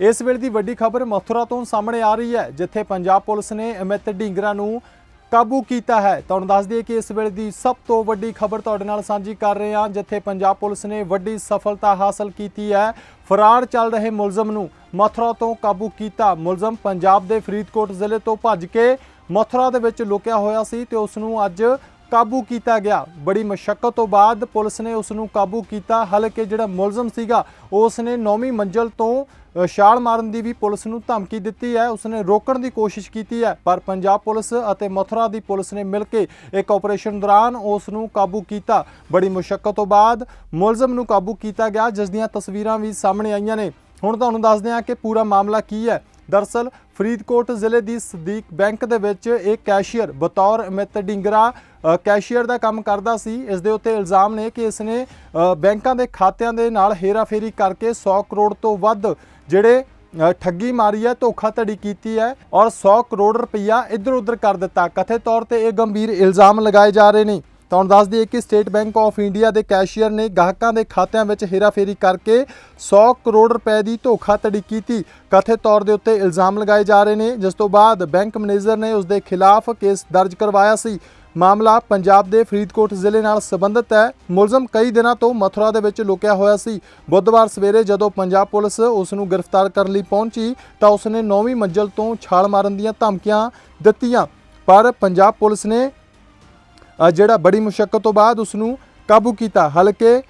ਇਸ ਵੇਲੇ ਦੀ ਵੱਡੀ ਖਬਰ ਮਥੁਰਾ ਤੋਂ ਸਾਹਮਣੇ ਆ ਰਹੀ ਹੈ, ਜਿੱਥੇ ਪੰਜਾਬ ਪੁਲਿਸ ਨੇ ਅਮਿਤ ਢਿੰਗਰਾ ਨੂੰ ਕਾਬੂ ਕੀਤਾ ਹੈ। ਤੁਹਾਨੂੰ ਦੱਸ ਦਈਏ ਕਿ ਇਸ ਵੇਲੇ ਦੀ ਸਭ ਤੋਂ ਵੱਡੀ ਖਬਰ ਤੁਹਾਡੇ ਨਾਲ ਸਾਂਝੀ ਕਰ ਰਹੇ ਹਾਂ, ਜਿੱਥੇ ਪੰਜਾਬ ਪੁਲਿਸ ਨੇ ਵੱਡੀ ਸਫਲਤਾ ਹਾਸਲ ਕੀਤੀ ਹੈ। ਫਰਾਰ ਚੱਲ ਰਹੇ ਮੁਲਜ਼ਮ ਨੂੰ ਮਥੁਰਾ ਤੋਂ ਕਾਬੂ ਕੀਤਾ। ਮੁਲਜ਼ਮ ਪੰਜਾਬ ਦੇ ਫਰੀਦਕੋਟ ਜ਼ਿਲ੍ਹੇ ਤੋਂ ਭੱਜ ਕੇ ਮਥੁਰਾ ਦੇ ਵਿੱਚ ਲੁਕਿਆ ਹੋਇਆ ਸੀ ਤੇ ਉਸ ਨੂੰ ਅੱਜ ਕਾਬੂ ਕੀਤਾ ਗਿਆ। ਬੜੀ ਮਸ਼ੱਕਤ ਤੋਂ ਬਾਅਦ ਪੁਲਿਸ ਨੇ ਉਸ ਨੂੰ ਕਾਬੂ ਕੀਤਾ। ਹਾਲਾਂਕਿ ਜਿਹੜਾ ਮੁਲਜ਼ਮ ਸੀਗਾ ਉਸ ਨੇ 9ਵੀਂ ਮੰਜ਼ਲ ਤੋਂ ਛਾਲ ਮਾਰਨ ਦੀ ਵੀ ਪੁਲਿਸ ਨੂੰ ਧਮਕੀ ਦਿੱਤੀ ਹੈ। ਉਸ ਨੇ ਰੋਕਣ ਦੀ ਕੋਸ਼ਿਸ਼ ਕੀਤੀ ਹੈ, ਪਰ ਪੰਜਾਬ ਪੁਲਿਸ ਅਤੇ ਮਥੁਰਾ ਦੀ ਪੁਲਿਸ ਨੇ ਮਿਲ ਕੇ ਇੱਕ ਆਪਰੇਸ਼ਨ ਦੌਰਾਨ ਉਸ ਨੂੰ ਕਾਬੂ ਕੀਤਾ। ਬੜੀ ਮੁਸ਼ੱਕਤ ਤੋਂ ਬਾਅਦ ਮੁਲਜ਼ਮ ਨੂੰ ਕਾਬੂ ਕੀਤਾ ਗਿਆ, ਜਿਸ ਦੀਆਂ ਤਸਵੀਰਾਂ ਵੀ ਸਾਹਮਣੇ ਆਈਆਂ ਨੇ। ਹੁਣ ਤੁਹਾਨੂੰ ਦੱਸਦੇ ਹਾਂ ਕਿ ਪੂਰਾ ਮਾਮਲਾ ਕੀ ਹੈ। ਦਰਸਲ ਫਰੀਦਕੋਟ ਜ਼ਿਲ੍ਹੇ ਦੀ ਸਦੀਕ ਬੈਂਕ ਦੇ ਵਿੱਚ ਇੱਕ ਕੈਸ਼ੀਅਰ, ਬਤੌਰ ਅਮਿਤ ਡਿੰਗਰਾ ਕੈਸ਼ੀਅਰ ਦਾ ਕੰਮ ਕਰਦਾ ਸੀ। ਇਸ ਦੇ ਉੱਤੇ ਇਲਜ਼ਾਮ ਨੇ ਕਿ ਇਸ ਨੇ ਬੈਂਕਾਂ ਦੇ ਖਾਤਿਆਂ ਦੇ ਨਾਲ ਹੇਰਾਫੇਰੀ ਕਰਕੇ 100 ਕਰੋੜ ਤੋਂ ਵੱਧ ਜਿਹੜੇ ਠੱਗੀ ਮਾਰੀ ਹੈ, ਧੋਖਾਧੜੀ ਕੀਤੀ ਹੈ ਔਰ 100 ਕਰੋੜ ਰੁਪਈਆ ਇੱਧਰ ਉੱਧਰ ਕਰ ਦਿੱਤਾ। ਕਥਿਤ ਤੌਰ ਤੇ ਇਹ ਗੰਭੀਰ ਇਲਜ਼ਾਮ ਲਗਾਏ ਜਾ ਰਹੇ ਨੇ। ਤੁਹਾਨੂੰ ਦੱਸ ਦਈਏ ਕਿ ਸਟੇਟ ਬੈਂਕ ਆਫ ਇੰਡੀਆ ਦੇ ਕੈਸ਼ੀਅਰ ਨੇ ਗਾਹਕਾਂ ਦੇ ਖਾਤਿਆਂ ਵਿੱਚ ਹੇਰਾਫੇਰੀ ਕਰਕੇ 100 ਕਰੋੜ ਰੁਪਏ ਦੀ ਧੋਖਾਧੜੀ ਕੀਤੀ। ਕਥਿਤ ਤੌਰ ਦੇ ਉੱਤੇ ਇਲਜ਼ਾਮ ਲਗਾਏ ਜਾ ਰਹੇ ਨੇ। ਜਿਸ ਤੋਂ ਬਾਅਦ ਬੈਂਕ ਮੈਨੇਜਰ ਨੇ ਉਸ ਦੇ ਖਿਲਾਫ ਕੇਸ ਦਰਜ ਕਰਵਾਇਆ ਸੀ। ਮਾਮਲਾ ਪੰਜਾਬ ਦੇ ਫਰੀਦਕੋਟ ਜ਼ਿਲ੍ਹੇ ਨਾਲ ਸੰਬੰਧਿਤ ਹੈ। ਮੁਲਜ਼ਮ ਕਈ ਦਿਨਾਂ ਤੋਂ ਮਥੁਰਾ ਦੇ ਵਿੱਚ ਲੁਕਿਆ ਹੋਇਆ ਸੀ। ਬੁੱਧਵਾਰ ਸਵੇਰੇ ਜਦੋਂ ਪੰਜਾਬ ਪੁਲਿਸ ਉਸ ਨੂੰ ਗ੍ਰਿਫਤਾਰ ਕਰਨ ਲਈ ਪਹੁੰਚੀ, ਤਾਂ ਉਸ ਨੇ 9ਵੀਂ ਮੰਜ਼ਲ ਤੋਂ ਛਾਲ ਮਾਰਨ ਦੀਆਂ ਧਮਕੀਆਂ ਦਿੱਤੀਆਂ। ਪਰ ਪੰਜਾਬ ਪੁਲਿਸ ਨੇ ਜਿਹੜਾ ਬੜੀ ਮੁਸ਼ਕਲ ਤੋਂ ਬਾਅਦ ਉਸ ਨੂੰ ਕਾਬੂ ਕੀਤਾ, ਹਲਕੇ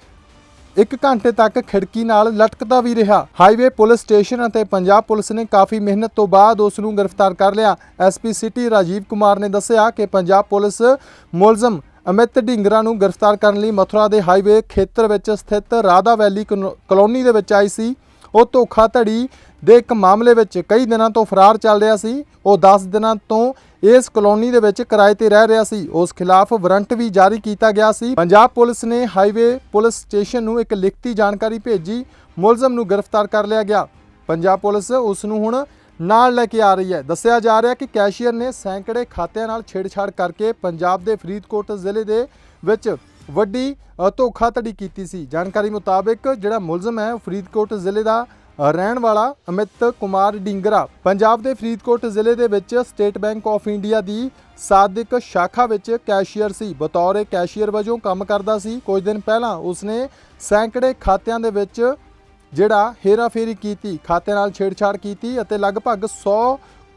ਇੱਕ ਘੰਟੇ ਤੱਕ ਖਿੜਕੀ ਨਾਲ ਲਟਕਦਾ ਵੀ ਰਿਹਾ। ਹਾਈਵੇ, ਪੁਲਿਸ ਸਟੇਸ਼ਨ ਅਤੇ ਪੰਜਾਬ ਪੁਲਿਸ ਨੇ ਕਾਫੀ ਮਿਹਨਤ ਤੋਂ ਬਾਅਦ ਉਸ ਨੂੰ ਗ੍ਰਿਫਤਾਰ ਕਰ ਲਿਆ। ਐਸਪੀ ਸਿਟੀ ਰਾਜੀਵ ਕੁਮਾਰ ਨੇ ਦੱਸਿਆ ਕਿ ਪੰਜਾਬ ਪੁਲਿਸ ਮੁਲਜ਼ਮ ਅਮਿਤ ਢਿੰਗਰਾ ਨੂੰ ਗ੍ਰਿਫਤਾਰ ਕਰਨ ਲਈ ਮਥੁਰਾ ਦੇ ਹਾਈਵੇ ਖੇਤਰ ਵਿੱਚ ਸਥਿਤ ਰਾਧਾ ਵੈਲੀ ਕਨੋ- ਕਲੋਨੀ ਦੇ ਵਿੱਚ ਆਈ ਸੀ। ਉਹ ਧੋਖਾਧੜੀ ਦੇ ਇੱਕ ਮਾਮਲੇ ਵਿੱਚ ਕਈ ਦਿਨਾਂ ਤੋਂ ਫਰਾਰ ਚੱਲ ਰਿਹਾ ਸੀ। ਉਹ 10 ਦਿਨਾਂ ਤੋਂ ਇਸ ਕਲੋਨੀ ਦੇ ਵਿੱਚ ਕਿਰਾਏ ਤੇ ਰਹਿ ਰਿਹਾ ਸੀ। ਉਸ ਖਿਲਾਫ ਵਾਰੰਟ ਵੀ ਜਾਰੀ ਕੀਤਾ ਗਿਆ ਸੀ। ਪੰਜਾਬ ਪੁਲਿਸ ਨੇ ਹਾਈਵੇ ਪੁਲਿਸ ਸਟੇਸ਼ਨ ਨੂੰ ਇੱਕ ਲਿਖਤੀ ਜਾਣਕਾਰੀ ਭੇਜੀ। ਮੁਲਜ਼ਮ ਨੂੰ ਗ੍ਰਿਫਤਾਰ ਕਰ ਲਿਆ ਗਿਆ। ਪੰਜਾਬ ਪੁਲਿਸ ਉਸ ਨੂੰ ਹੁਣ ਨਾਲ ਲੈ ਕੇ ਆ ਰਹੀ ਹੈ। ਦੱਸਿਆ ਜਾ ਰਿਹਾ ਕਿ ਕੈਸ਼ੀਅਰ ਨੇ ਸੈਂਕੜੇ ਖਾਤਿਆਂ ਨਾਲ ਛੇੜਛਾੜ ਕਰਕੇ ਪੰਜਾਬ ਦੇ ਫਰੀਦਕੋਟ ਜ਼ਿਲ੍ਹੇ ਦੇ ਵਿੱਚ ਵੱਡੀ ਧੋਖਾਧੜੀ ਕੀਤੀ ਸੀ। ਜਾਣਕਾਰੀ ਮੁਤਾਬਕ ਜਿਹੜਾ ਮੁਲਜ਼ਮ ਹੈ ਫਰੀਦਕੋਟ ਜ਼ਿਲ੍ਹੇ ਦਾ ਰਹਿਣ ਵਾਲਾ ਅਮਿਤ ਕੁਮਾਰ ਡਿੰਗਰਾ ਪੰਜਾਬ ਦੇ ਫਰੀਦਕੋਟ ਜ਼ਿਲ੍ਹੇ ਦੇ ਵਿੱਚ ਸਟੇਟ ਬੈਂਕ ਆਫ ਇੰਡੀਆ ਦੀ ਸਾਦਿਕ ਸ਼ਾਖਾ ਵਿੱਚ ਕੈਸ਼ੀਅਰ ਸੀ। ਬਤੌਰ ਕੈਸ਼ੀਅਰ ਵਜੋਂ ਕੰਮ ਕਰਦਾ ਸੀ। ਕੁਝ ਦਿਨ ਪਹਿਲਾਂ ਉਸਨੇ ਸੈਂਕੜੇ ਖਾਤਿਆਂ ਦੇ ਵਿੱਚ ਜਿਹੜਾ ਹੇਰਾਫੇਰੀ ਕੀਤੀ ਖਾਤੇ ਨਾਲ ਛੇੜਛਾੜ ਕੀਤੀ ਅਤੇ ਲਗਭਗ 100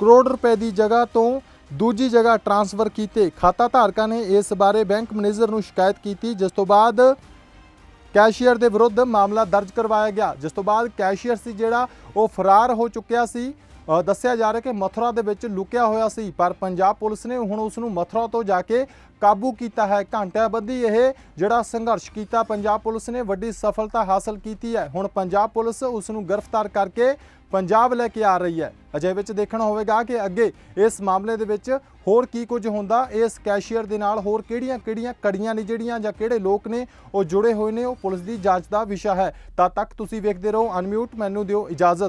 ਕਰੋੜ ਰੁਪਏ ਦੀ ਜਗ੍ਹਾ ਤੋਂ ਦੂਜੀ ਜਗ੍ਹਾ ਟ੍ਰਾਂਸਫਰ ਕੀਤੇ। ਖਾਤਾ ਧਾਰਕਾਂ ਨੇ ਇਸ ਬਾਰੇ ਬੈਂਕ ਮੈਨੇਜਰ ਨੂੰ ਸ਼ਿਕਾਇਤ ਕੀਤੀ, ਜਿਸ ਤੋਂ ਬਾਅਦ ਕੈਸ਼ੀਅਰ ਦੇ ਵਿਰੁੱਧ ਮਾਮਲਾ ਦਰਜ ਕਰਵਾਇਆ ਗਿਆ, ਜਿਸ ਤੋਂ ਬਾਅਦ ਕੈਸ਼ੀਅਰ ਸੀ ਜਿਹੜਾ ਉਹ ਫਰਾਰ ਹੋ ਚੁੱਕਿਆ ਸੀ। ਦੱਸਿਆ ਜਾ ਰਿਹਾ ਕਿ ਮਥੁਰਾ ਦੇ ਵਿੱਚ ਲੁਕਿਆ ਹੋਇਆ ਸੀ, ਪਰ ਪੰਜਾਬ ਪੁਲਿਸ ਨੇ ਹੁਣ ਉਸ ਨੂੰ ਮਥੁਰਾ ਤੋਂ ਜਾ ਕੇ ਕਾਬੂ ਕੀਤਾ ਹੈ। ਘੰਟਿਆਂ ਬੱਧੀ ਇਹ ਜਿਹੜਾ ਸੰਘਰਸ਼ ਕੀਤਾ, ਪੰਜਾਬ ਪੁਲਿਸ ਨੇ ਵੱਡੀ ਸਫਲਤਾ ਹਾਸਲ ਕੀਤੀ ਹੈ। ਹੁਣ ਪੰਜਾਬ ਪੁਲਿਸ ਉਸ ਨੂੰ ਗ੍ਰਿਫਤਾਰ ਕਰਕੇ ਪੰਜਾਬ ਲੈ ਕੇ ਆ ਰਹੀ ਹੈ। ਅਜੇ ਵਿੱਚ ਦੇਖਣਾ ਹੋਵੇਗਾ ਕਿ ਅੱਗੇ ਇਸ ਮਾਮਲੇ ਦੇ ਵਿੱਚ ਹੋਰ ਕੀ ਕੁਝ ਹੁੰਦਾ। ਇਸ ਕੈਸ਼ੀਅਰ ਦੇ ਨਾਲ ਹੋਰ ਕਿਹੜੀਆਂ-ਕਿਹੜੀਆਂ ਕੜੀਆਂ ਨੇ ਜਿਹੜੀਆਂ ਜਾਂ ਕਿਹੜੇ ਲੋਕ ਨੇ ਉਹ ਜੁੜੇ ਹੋਏ ਨੇ, ਉਹ ਪੁਲਿਸ ਦੀ ਜਾਂਚ ਦਾ ਵਿਸ਼ਾ ਹੈ। ਤਦ ਤੱਕ ਤੁਸੀਂ ਵੇਖਦੇ ਰਹੋ, ਅਨਮਿਊਟ, ਮੈਨੂੰ ਦਿਓ ਇਜਾਜ਼ਤ।